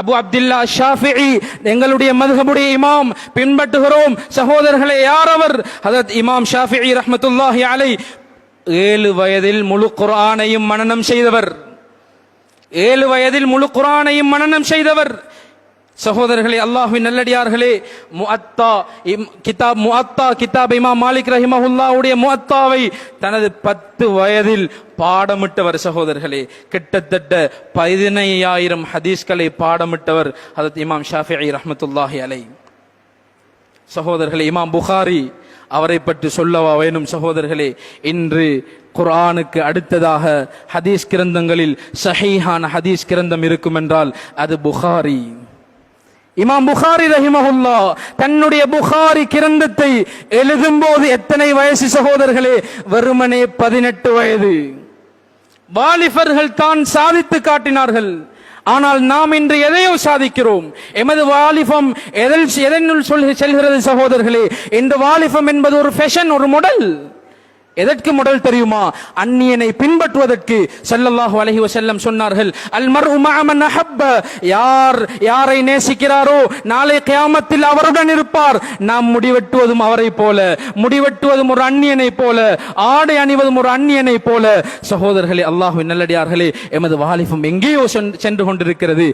அபு அப்துல்லா ஷாஃபிஇ எங்களுடைய மதுகபுடைய இமாம் பின்பற்றுகிறோம். சகோதரர்களே யார் அவர் ஹதரத் இமாம் ஷாஃபிஇ ரஹமத்துல்லாஹி அலை ஏழு வயதில் முழு குரானையும் மனனம் செய்தவர். ஏழு வயதில் முழு குரானையும் மனனம் செய்தவர். சகோதரர்களே அல்லாஹ்வின் நல்லடியார்களே முஅத்தா இம்- கிதாப் முஅத்தா கிதாப் இமாம் மாலிக் ரஹிமஹுல்லாவுடைய முஅத்தாவை தனது பத்து வயதில் பாடமிட்டவர் சகோதரர்களே. கிட்டத்தட்ட பதினையாயிரம் ஹதீஸ்களை பாடமிட்டவர் அதத் இமாம் ஷாஃபிஇ ரஹமத்துல்லாஹி அலை சகோதரர்களே இமாம் புகாரி அவரை பற்றி சொல்லவா வேணும் சகோதரர்களே? இன்று குரானுக்கு அடுத்ததாக ஹதீஸ் கிரந்தங்களில் சஹீஹான ஹதீஸ் கிரந்தம் இருக்கும் என்றால் அது புகாரி. இமாம் புகாரி ரஹிமஹுல்லா தன்னுடைய புகாரி கிரந்தத்தை எழுதும்போது எத்தனை வயசு சகோதரர்களே? வெறுமனே பதினெட்டு வயது. வாலிபர்கள் தான் சாதித்து காட்டினார்கள். ஆனால் நாம் இன்று எதையோ சாதிக்கிறோம். எமது வாலிபம் எதில் எதனுள் சொல்கிற செல்கிறது சகோதரர்களே? இந்த வாலிபம் என்பது ஒரு ஃபேஷன் ஒரு மாடல் எதற்கு முதல் தெரியுமா? அந்நியனை பின்பற்றுவதற்கு செல்லல்லாஹு அலஹி வசல்லம் சொன்னார்கள் அல்மர் அஹப்ப. யார் யாரை நேசிக்கிறாரோ நாளை கியாமத்தில் அவருடன் இருப்பார். நாம் முடிவெட்டுவதும் அவரை போல முடிவெட்டுவதும் ஒரு அந்நியனை போல ஆடை அணிவதும் ஒரு அந்நியனை போல. சகோதரர்களே அல்லாஹு நல்லடியார்களே எமது வாலிபம் எங்கேயோ சென்று கொண்டிருக்கிறது.